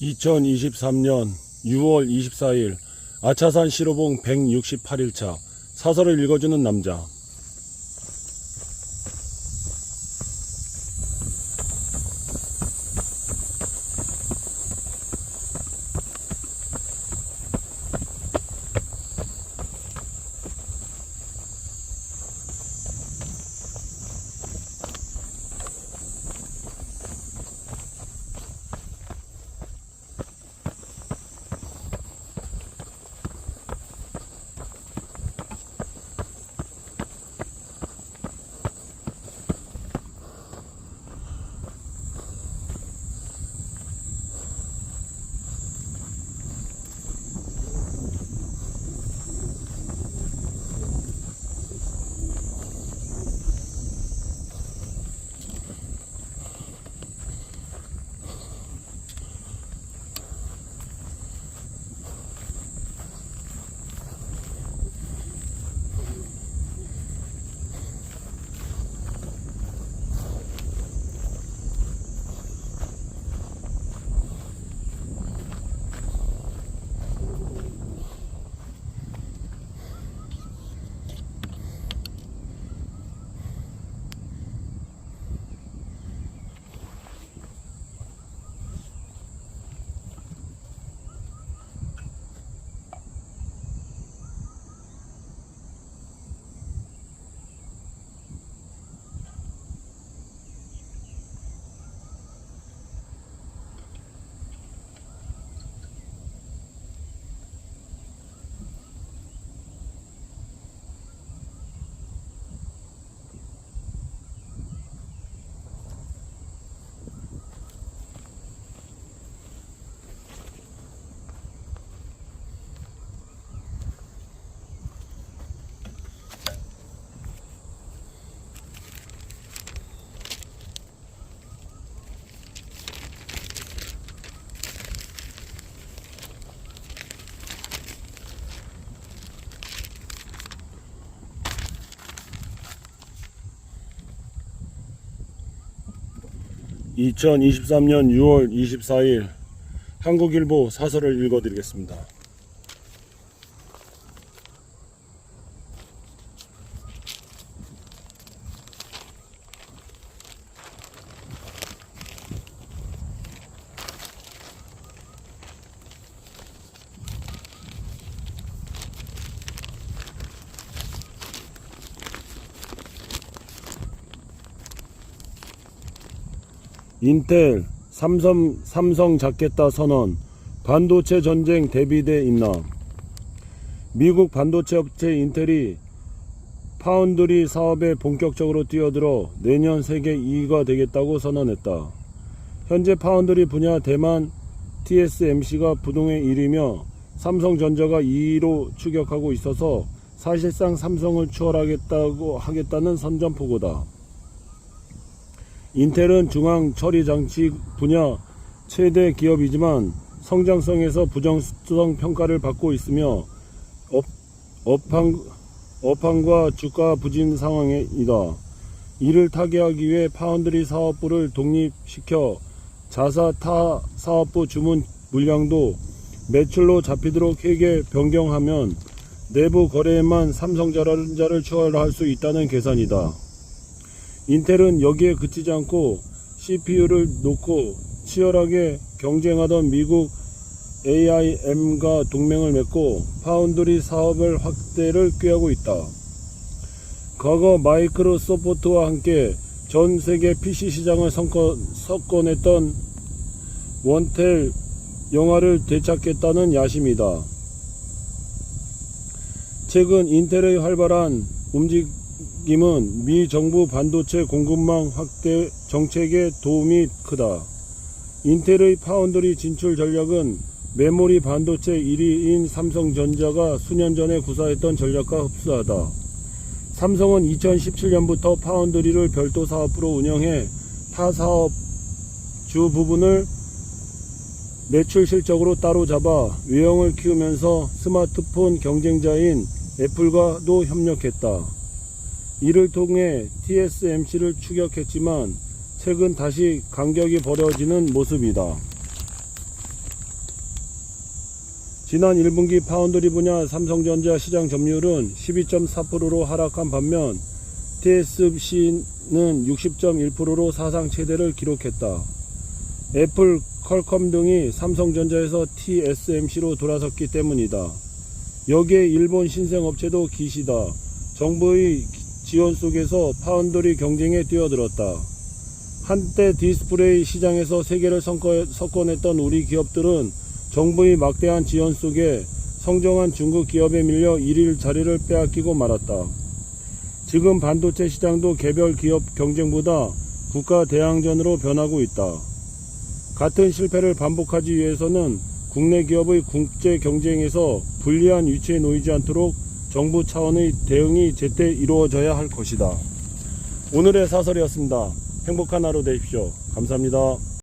2023년 6월 24일 아차산 시로봉 168일차 사설을 읽어주는 남자 (2023년 6월 24일) 한국일보 사설을 읽어드리겠습니다. 인텔, 삼성, 삼성 잡겠다 선언, 반도체 전쟁 대비대 있나? 미국 반도체 업체 인텔이 파운드리 사업에 본격적으로 뛰어들어 내년 세계 2위가 되겠다고 선언했다. 현재 파운드리 분야 대만 TSMC가 부동의 1위며 삼성전자가 2위로 추격하고 있어서 사실상 삼성을 추월하겠다고 하겠다는 선전포고다. 인텔은 중앙 처리 장치 분야 최대 기업이지만 성장성에서 부정성 평가를 받고 있으며 업, 업황, 업황과 주가 부진 상황이다. 이를 타개하기 위해 파운드리 사업부를 독립시켜 자사 타 사업부 주문 물량도 매출로 잡히도록 회계 변경하면 내부 거래에만 삼성전자를 추월할 수 있다는 계산이다. 인텔은 여기에 그치지 않고 CPU를 놓고 치열하게 경쟁하던 미국 AIM과 동맹을 맺고 파운드리 사업을 확대를 꾀하고 있다. 과거 마이크로소프트와 함께 전 세계 PC 시장을 석권했던 원텔 영화를 되찾겠다는 야심이다. 최근 인텔의 활발한 움직 임은 미 정부 반도체 공급망 확대 정책에 도움이 크다. 인텔의 파운드리 진출 전략은 메모리 반도체 1위인 삼성전자가 수년 전에 구사했던 전략과 흡사하다. 삼성은 2017년부터 파운드리를 별도 사업으로 운영해 타 사업 주 부분을 매출 실적으로 따로 잡아 외형을 키우면서 스마트폰 경쟁자인 애플과도 협력했다. 이를 통해 TSMC를 추격했지만 최근 다시 간격이 벌어지는 모습이다. 지난 1분기 파운드리 분야 삼성전자 시장 점유율은 12.4%로 하락한 반면 TSC는 60.1%로 사상 최대를 기록했다. 애플, 컬컴 등이 삼성전자에서 TSMC로 돌아섰기 때문이다. 여기에 일본 신생업체도 기시다. 정부의 지원 속에서 파운드리 경쟁에 뛰어들었다. 한때 디스플레이 시장에서 세계를 석권했던 우리 기업들은 정부의 막대한 지원 속에 성장한 중국 기업에 밀려 일일 자리를 빼앗기고 말았다. 지금 반도체 시장도 개별 기업 경쟁보다 국가 대항전으로 변하고 있다. 같은 실패를 반복하기 위해서는 국내 기업의 국제 경쟁에서 불리한 위치에 놓이지 않도록 정부 차원의 대응이 제때 이루어져야 할 것이다. 오늘의 사설이었습니다. 행복한 하루 되십시오. 감사합니다.